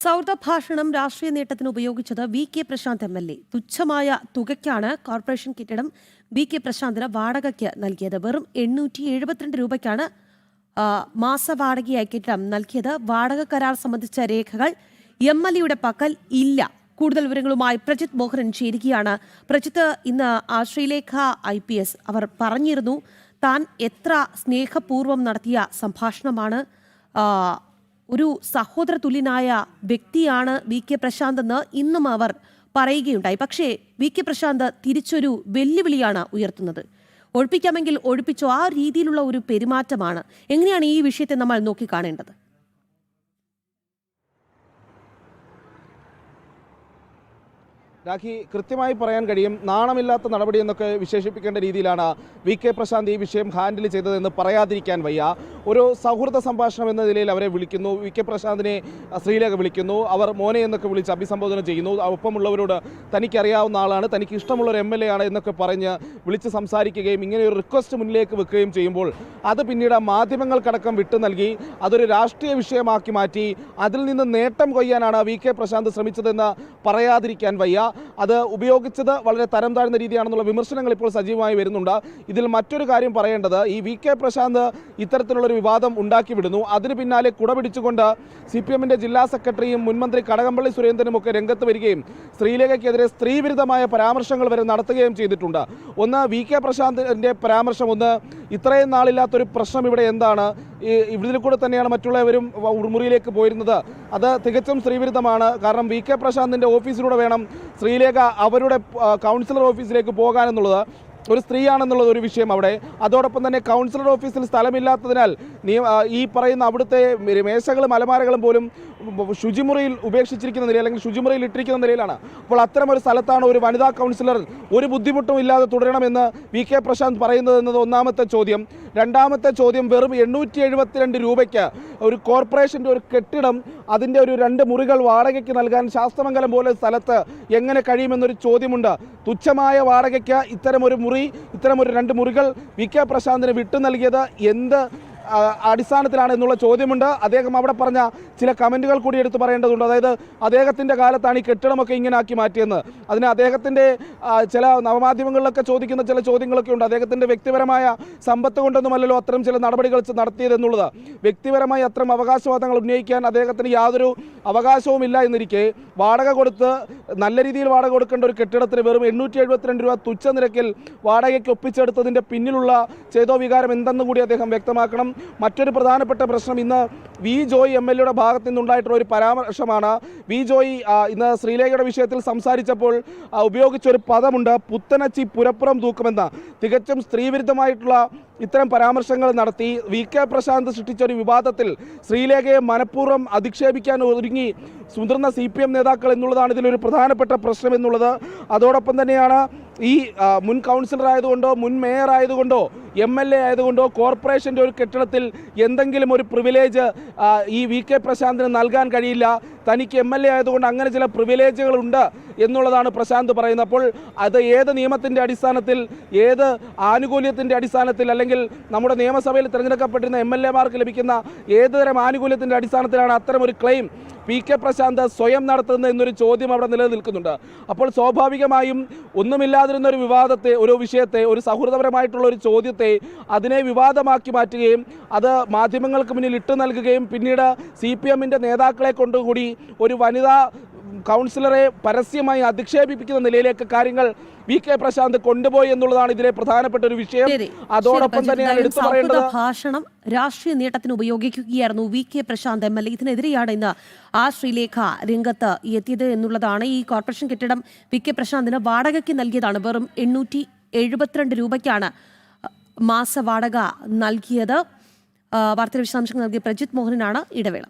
സൗഹൃദ ഭാഷണം രാഷ്ട്രീയ നേട്ടത്തിന് ഉപയോഗിച്ചത് V K Prashanth M L A. തുച്ഛമായ തുകയ്ക്കാണ് കോർപ്പറേഷൻ കെട്ടിടം വി കെ പ്രശാന്തിന് വാടകയ്ക്ക് നൽകിയത്. വെറും എണ്ണൂറ്റി എഴുപത്തിരണ്ട് രൂപയ്ക്കാണ് മാസ വാടകയായി കെട്ടിടം നൽകിയത്. വാടക കരാർ സംബന്ധിച്ച രേഖകൾ എം എൽ എയുടെ പക്കൽ ഇല്ല. കൂടുതൽ വിവരങ്ങളുമായി പ്രജിത് മോഹനൻ ചേരുകയാണ്. പ്രജിത്ത് ഇന്ന് ശ്രീലേഖ ഐ പി എസ് അവർ പറഞ്ഞിരുന്നു താൻ എത്ര സ്നേഹപൂർവം നടത്തിയ സംഭാഷണമാണ് ഒരു സഹോദര തുല്യനായ വ്യക്തിയാണ് വി കെ പ്രശാന്ത് എന്ന് ഇന്നും അവർ പറയുകയുണ്ടായി. പക്ഷേ വി കെ പ്രശാന്ത് തിരിച്ചൊരു വെല്ലുവിളിയാണ് ഉയർത്തുന്നത്. ഒഴിപ്പിക്കാമെങ്കിൽ ഒഴിപ്പിച്ചോ ആ രീതിയിലുള്ള ഒരു പെരുമാറ്റമാണ്. എങ്ങനെയാണ് ഈ വിഷയത്തെ നമ്മൾ നോക്കിക്കാണേണ്ടത്? രാഖി കൃത്യമായി പറയാൻ കഴിയും. നാണമില്ലാത്ത നടപടി എന്നൊക്കെ വിശേഷിപ്പിക്കേണ്ട രീതിയിലാണ് വി കെ പ്രശാന്ത് ഈ വിഷയം ഹാൻഡിൽ ചെയ്തതെന്ന് പറയാതിരിക്കാൻ വയ്യ. ഒരു സൗഹൃദ സംഭാഷണം എന്ന നിലയിൽ അവരെ വിളിക്കുന്നു. വി കെ പ്രശാന്തിനെ ശ്രീലേഖ വിളിക്കുന്നു. അവർ മോനെ എന്നൊക്കെ വിളിച്ച് അഭിസംബോധന ചെയ്യുന്നു. ഒപ്പമുള്ളവരോട് തനിക്കറിയാവുന്ന ആളാണ്. തനിക്ക് ഇഷ്ടമുള്ള ഒരു എം എൽ എ ആണ് എന്നൊക്കെ പറഞ്ഞ് വിളിച്ച് സംസാരിക്കുകയും ഇങ്ങനെ ഒരു റിക്വസ്റ്റ് മുന്നിലേക്ക് വെക്കുകയും ചെയ്യുമ്പോൾ അത് പിന്നീട് മാധ്യമങ്ങൾക്കടക്കം വിട്ടു നൽകി. അതൊരു രാഷ്ട്രീയ വിഷയമാക്കി മാറ്റി. അതിൽ നിന്ന് നേട്ടം കൊയ്യാനാണ് വി കെ പ്രശാന്ത് ശ്രമിച്ചതെന്ന് പറയാതിരിക്കാൻ വയ്യ. അത് ഉപയോഗിച്ചത് വളരെ തരം താഴ്ന്ന രീതിയാണെന്നുള്ള വിമർശനങ്ങൾ ഇപ്പോൾ സജീവമായി വരുന്നുണ്ട്. ഇതിൽ മറ്റൊരു കാര്യം പറയേണ്ടത് ഈ വി കെ പ്രശാന്ത് ഇത്തരത്തിലുള്ളൊരു വിവാദം ഉണ്ടാക്കി വിടുന്നു അതിന് പിന്നാലെ കുട പിടിച്ചുകൊണ്ട് സി പി എമ്മിന്റെ ജില്ലാ സെക്രട്ടറിയും മുൻമന്ത്രി കടകംപള്ളി സുരേന്ദ്രനും ഒക്കെ രംഗത്ത് വരികയും സ്ത്രീലേഖയ്ക്കെതിരെ സ്ത്രീവിരുദ്ധമായ പരാമർശങ്ങൾ വരെ നടത്തുകയും ചെയ്തിട്ടുണ്ട്. ഒന്ന് വി കെ പ്രശാന്തിന്റെ പരാമർശം. ഒന്ന് ഇത്രയും നാളില്ലാത്തൊരു പ്രശ്നം ഇവിടെ എന്താണ്? ഇതിൽ കൂടെ തന്നെയാണ് മറ്റുള്ളവരും വ- പോയിരുന്നത്. അത് തികച്ചും സ്ത്രീവിരുദ്ധമാണ്. കാരണം വി കെ പ്രശാന്തിന്റെ ഓഫീസിലൂടെ വേണം ശ്രീലേഖ അവരുടെ കൗൺസിലർ ഓഫീസിലേക്ക് പോകാനെന്നുള്ളത്. ഒരു സ്ത്രീയാണെന്നുള്ളത് ഒരു വിഷയം അവിടെ. അതോടൊപ്പം തന്നെ കൗൺസിലർ ഓഫീസിൽ സ്ഥലമില്ലാത്തതിനാൽ ഈ പറയുന്ന അവിടുത്തെ മേശകളും അലമാരകളും പോലും ശുചിമുറിയിൽ ഉപേക്ഷിച്ചിരിക്കുന്ന നിലയിൽ അല്ലെങ്കിൽ ശുചിമുറിയിൽ ഇട്ടിരിക്കുന്ന നിലയിലാണ്. അപ്പോൾ അത്തരം ഒരു സ്ഥലത്താണ് ഒരു വനിതാ കൗൺസിലർ ഒരു ബുദ്ധിമുട്ടും ഇല്ലാതെ തുടരണമെന്ന് വി കെ പ്രശാന്ത് പറയുന്നത് എന്നത് ഒന്നാമത്തെ ചോദ്യം. രണ്ടാമത്തെ ചോദ്യം വെറും എണ്ണൂറ്റി എഴുപത്തിരണ്ട് രൂപയ്ക്ക് ഒരു കോർപ്പറേഷന്റെ ഒരു കെട്ടിടം അതിന്റെ ഒരു രണ്ട് മുറികൾ വാടകയ്ക്ക് നൽകാൻ ശാസ്ത്രമംഗലം പോലെ സ്ഥലത്ത് എങ്ങനെ കഴിയുമെന്നൊരു ചോദ്യമുണ്ട്. തുച്ഛമായ വാടകയ്ക്ക് ഇത്തരമൊരു മുറി ഇത്തരമൊരു രണ്ട് മുറികൾ വി കെ പ്രശാന്തിന് വിട്ടു നൽകിയത് എന്ത് അടിസ്ഥാനത്തിലാണ് എന്നുള്ള ചോദ്യമുണ്ട്. അദ്ദേഹം അവിടെ പറഞ്ഞ ചില കമന്റുകൾ കൂടി എടുത്തു പറയേണ്ടതുണ്ട്. അതായത് അദ്ദേഹത്തിന്റെ കാലത്താണ് ഈ കെട്ടിടമൊക്കെ ഇങ്ങനെ ആക്കി മാറ്റിയെന്ന്. അതിന് അദ്ദേഹത്തിന്റെ ചില നവമാധ്യമങ്ങളിലൊക്കെ ചോദിക്കുന്ന ചില ചോദ്യങ്ങളൊക്കെ ഉണ്ട്. അദ്ദേഹത്തിന്റെ വ്യക്തിപരമായ സമ്പത്ത് കൊണ്ടൊന്നുമല്ലല്ലോ അത്തരം ചില നടപടികൾ നടത്തിയതെന്നുള്ളത്. വ്യക്തിപരമായി അത്തരം അവകാശവാദങ്ങൾ ഉന്നയിക്കാൻ അദ്ദേഹത്തിന് യാതൊരു അവകാശവും ഇല്ല എന്നിരിക്കെ വാടക കൊടുത്ത് നല്ല രീതിയിൽ വാടക കൊടുക്കേണ്ട ഒരു കെട്ടിടത്തിന് വെറും എണ്ണൂറ്റി എഴുപത്തിരണ്ട് രൂപ തുച്ഛ നിരക്കിൽ വാടകയ്ക്ക് ഒപ്പിച്ചെടുത്തതിന്റെ പിന്നിലുള്ള ചേതോ വികാരം എന്തെന്ന് കൂടി അദ്ദേഹം വ്യക്തമാക്കണം. മറ്റൊരു പ്രധാനപ്പെട്ട പ്രശ്നം ഇന്ന് വി ജോയ് എം എൽ എയുടെ ഭാഗത്തു നിന്നുണ്ടായിട്ടുള്ള ഒരു പരാമർശമാണ്. വി ജോയി ഇന്ന് ശ്രീലേഖയുടെ വിഷയത്തിൽ സംസാരിച്ചപ്പോൾ ഉപയോഗിച്ചൊരു പദമുണ്ട് പുത്തനച്ചി പുരപ്പുറം തൂക്കുമെന്ന. തികച്ചും സ്ത്രീവിരുദ്ധമായിട്ടുള്ള ഇത്തരം പരാമർശങ്ങൾ നടത്തി വി കെ പ്രശാന്ത് സൃഷ്ടിച്ച ഒരു വിവാദത്തിൽ ശ്രീലേഖയെ മനഃപൂർവം അധിക്ഷേപിക്കാൻ ഒരുങ്ങി മുതിർന്ന സി പി എം നേതാക്കൾ എന്നുള്ളതാണ് ഇതിലൊരു പ്രധാനപ്പെട്ട പ്രശ്നം എന്നുള്ളത്. അതോടൊപ്പം തന്നെയാണ് ഈ മുൻ കൗൺസിലർ ആയതുകൊണ്ടോ മുൻ മേയർ ആയതുകൊണ്ടോ എം എൽ എ ആയതുകൊണ്ടോ കോർപ്പറേഷന്റെ ഒരു കെട്ടിടത്തിൽ എന്തെങ്കിലും ഒരു പ്രിവിലേജ് ഈ വി കെ പ്രശാന്തിന് നൽകാൻ കഴിയില്ല. തനിക്ക് എം എൽ എ ആയതുകൊണ്ട് അങ്ങനെ ചില പ്രിവിലേജുകൾ ഉണ്ട്. എന്നുള്ളതാണ് പ്രശാന്ത് പറയുന്നത് അപ്പോൾ അത് ഏത് നിയമത്തിന്റെ അടിസ്ഥാനത്തിൽ ഏത് ആനുകൂല്യത്തിന്റെ അടിസ്ഥാനത്തിൽ അല്ലെങ്കിൽ നമ്മുടെ നിയമസഭയിൽ തിരഞ്ഞെടുക്കപ്പെട്ടിരുന്ന എം എൽ എമാർക്ക് ലഭിക്കുന്ന ഏതുതരം ആനുകൂല്യത്തിന്റെ അടിസ്ഥാനത്തിലാണ് അത്തരം ഒരു ക്ലെയിം പി കെ പ്രശാന്ത് സ്വയം നടത്തുന്ന എന്നൊരു ചോദ്യം അവിടെ നിലനിൽക്കുന്നുണ്ട്. അപ്പോൾ സ്വാഭാവികമായും ഒന്നുമില്ലാതിരുന്ന ഒരു വിവാദത്തെ ഒരു വിഷയത്തെ ഒരു സൗഹൃദപരമായിട്ടുള്ള ഒരു ചോദ്യത്തെ അതിനെ വിവാദമാക്കി മാറ്റുകയും അത് മാധ്യമങ്ങൾക്ക് മുന്നിൽ ഇട്ടു നൽകുകയും പിന്നീട് സി പി എമ്മിന്റെ നേതാക്കളെ കൊണ്ടുകൂടി ഒരു വനിതാ കൗൺസിലറെ പരസ്യമായി അധിക്ഷേപിപ്പിക്കുന്ന നിലയിലേക്ക് കാര്യങ്ങൾ വി കെ പ്രശാന്ത് കൊണ്ടുപോയി എന്നുള്ളതാണ് ഇതിലെ പ്രധാനപ്പെട്ട ഒരു വിഷയം. അതോടൊപ്പം തന്നെയാണ്. എടുത്തു പറയേണ്ടത് ഭാഷണം രാഷ്ട്രീയ നേട്ടത്തിന് ഉപയോഗിക്കുകയായിരുന്നു V K Prashanth M L A. ഇതിനെതിരെയാണ് ഇന്ന് ആ ശ്രീലേഖ രംഗത്ത് എത്തിയത് എന്നുള്ളതാണ് ഈ കോർപ്പറേഷൻ കെട്ടിടം വി കെ പ്രശാന്തിന് വാടകയ്ക്ക് നൽകിയതാണ്. വെറും എണ്ണൂറ്റി എഴുപത്തിരണ്ട് രൂപയ്ക്കാണ് മാസ വാടക നൽകിയത്. വാർത്താ വാർത്തയുടെ വിശദാംശങ്ങൾ നൽകിയ പ്രജിത് മോഹനാണ് ഇടവേള.